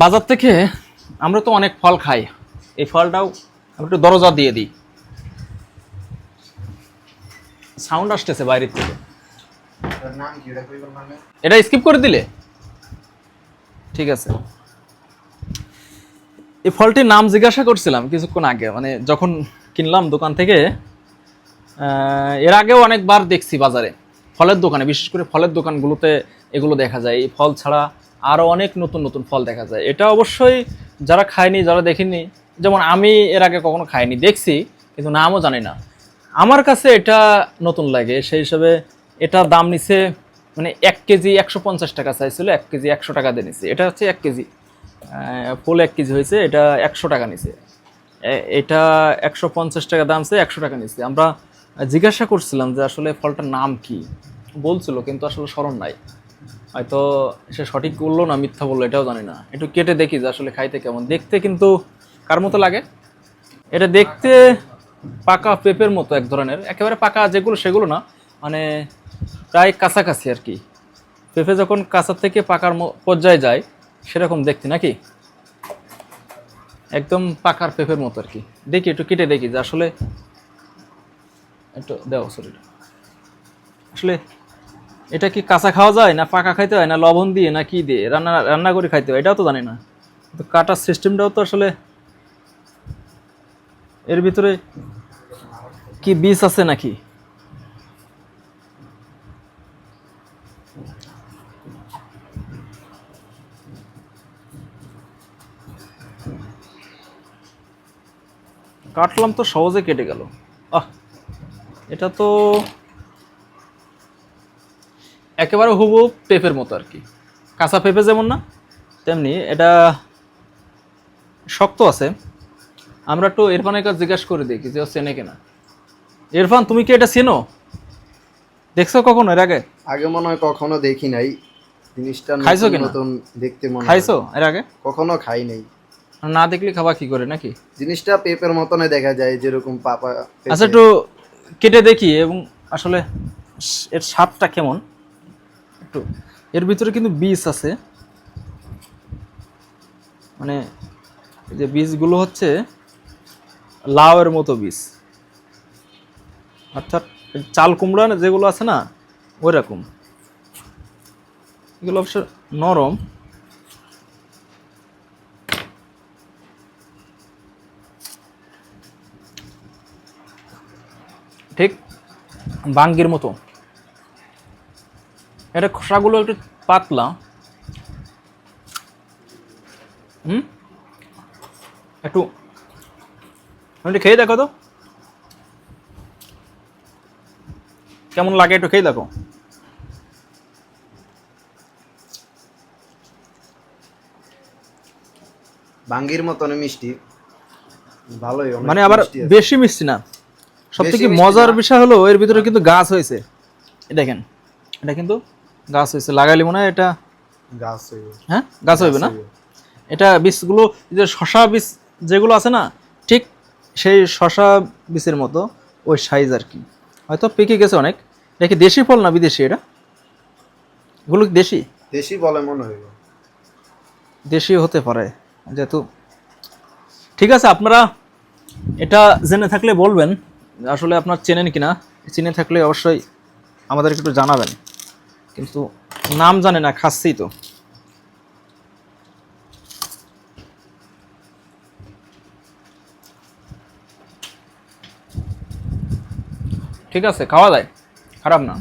বাজার থেকে আমরা তো অনেক ফল খাই। এই ফলটাও আমি একটু দরজা দিয়ে দিই। সাউন্ড আসতেছে বাইরের থেকে। এটা স্কিপ করে দিলে? ঠিক আছে। এই ফলটির নাম জিজ্ঞাসা করছিলাম কিছুক্ষণ আগে। মানে যখন কিনলাম দোকান থেকে এর আগেও অনেকবার দেখছি বাজারে। ফলের দোকানে বিশেষ করে ফলের দোকানগুলোতে এগুলো দেখা যায়। এই ফল ছাড়া আরও অনেক নতুন নতুন ফল দেখা যায়। এটা অবশ্যই যারা খায়নি, যারা দেখেনি যেমন আমি এর আগে কখনো খাইনি দেখছি, কিন্তু নামও জানি না। আমার কাছে এটা নতুন লাগে, সেই হিসাবে এটা দাম নিছে মানে এক কেজি একশো পঞ্চাশ টাকা চাইছিল, এক কেজি একশো টাকা দিয়ে নিছে। এটা হচ্ছে এক কেজি। ফুল এক কেজি হয়েছে, এটা একশো টাকা নিছে। এটা একশো পঞ্চাশ টাকা দাম সে একশো টাকা নিচ্ছে আমরা জিজ্ঞাসা করছিলাম যে আসলে ফলটার নাম কি। বলছিল, কিন্তু আসলে স্মরণ নাই। হয়তো সে সঠিক বলল না, মিথ্যা বলল, এটাও জানি না। একটু কেটে দেখি যে আসলে খাইতে কেমন। দেখতে কিন্তু কার মতো লাগে? এটা দেখতে পাকা পেঁপের মতো এক ধরনের, একেবারে পাকা যেগুলো সেগুলো না মানে প্রায় কাছাকাছি আর কি। পেঁপে যখন কাঁচা থেকে পাকার পর্যায়ে যায়, সেরকম দেখতে নাকি? একদম পাকার পেঁপের মতো আর কি। দেখি, একটু কেটে দেখি যে আসলে একটু দেওয়া সরি আসলে এটা কি কাঁচা খাওয়া যায় না পাকা খাইতে হয় না লবণ দিয়ে না কি দিয়ে? রান্না রান্না করে খাইতে হয়, এটাও তো জানি না। তো কাটার সিস্টেমটাও তো আসলে এর ভিতরে কি বীজ আছে নাকি? কাটলাম তো সহজে কেটে গেল। আহ, এটা তো একেবারে হুবু পেঁপের মতো আর কি। কাঁচা পেঁপে যেমন না তেমনি এটা শক্ত আছে। আমরা একটু ইরফানের কাছে জিজ্ঞাসা করে দেখি যে চেনে কিনা। ইরফান তুমি কি এটা চেনো? দেখছ কখনো এর আগে? আগে মনে হয় কখনো দেখি নাই। জিনিসটা খাইছো কিনা? নতুন দেখতে মনে। খাইছো এর আগে? কখনো খাই নাই। না দেখলে খাবা কি করে নাকি? জিনিসটা পেপের মতনই দেখা যায় যেরকম পাপা পেঁপে। আচ্ছা একটু কেটে দেখি এবং আসলে এর স্বাদটা কেমন? একটু। এর ভিতরে কিন্তু বীজ আছে। মানে যে বীজগুলো হচ্ছে লাউয়ের মতো বীজ। অর্থাৎ চাল কুমড়া যেগুলো আছে না ওই রকম এগুলো অবশ্য নরম। ঠিক বাঙ্গির মতো। এটা খোসাগুলো একটু পাতলা। হুম? একটু একটু খেয়ে দেখো তো। কেমন লাগে একটু খেয়ে দেখো। বাঙ্গির মতনই মিষ্টি। ভালোই মানে আবার বেশি মিষ্টি না। সব থেকে মজার বিষয় হলো এর ভিতরে কিন্তু গাছ হয়েছে। দেখেন এটা কিন্তু গাছ হয়েছে লাগাইলে মনে হয় এটা গাছ হইব। হ্যাঁ? গাছ হইবে না? এটা বীজগুলো যে শশা বীজ যেগুলো আছে না ঠিক সেই শশা বীজের মতো ওই সাইজ আর কি। হয়তো পেকে গেছে অনেক। এটা কি দেশি ফল না বিদেশি এটা? এগুলো দেশি? দেশি বলে মনে হইব দেশি হতে পারে যেহেতু। ঠিক আছে আপনারা এটা জেনে থাকলে বলবেন আসলে আপনার চেনেন কিনা? চিনে থাকলে অবশ্যই আমাদেরকে একটু জানাবেন। কিন্তু নাম জানে না খাচ্ছি তো। ঠিক আছে খাওয়া যায়? খারাপ না।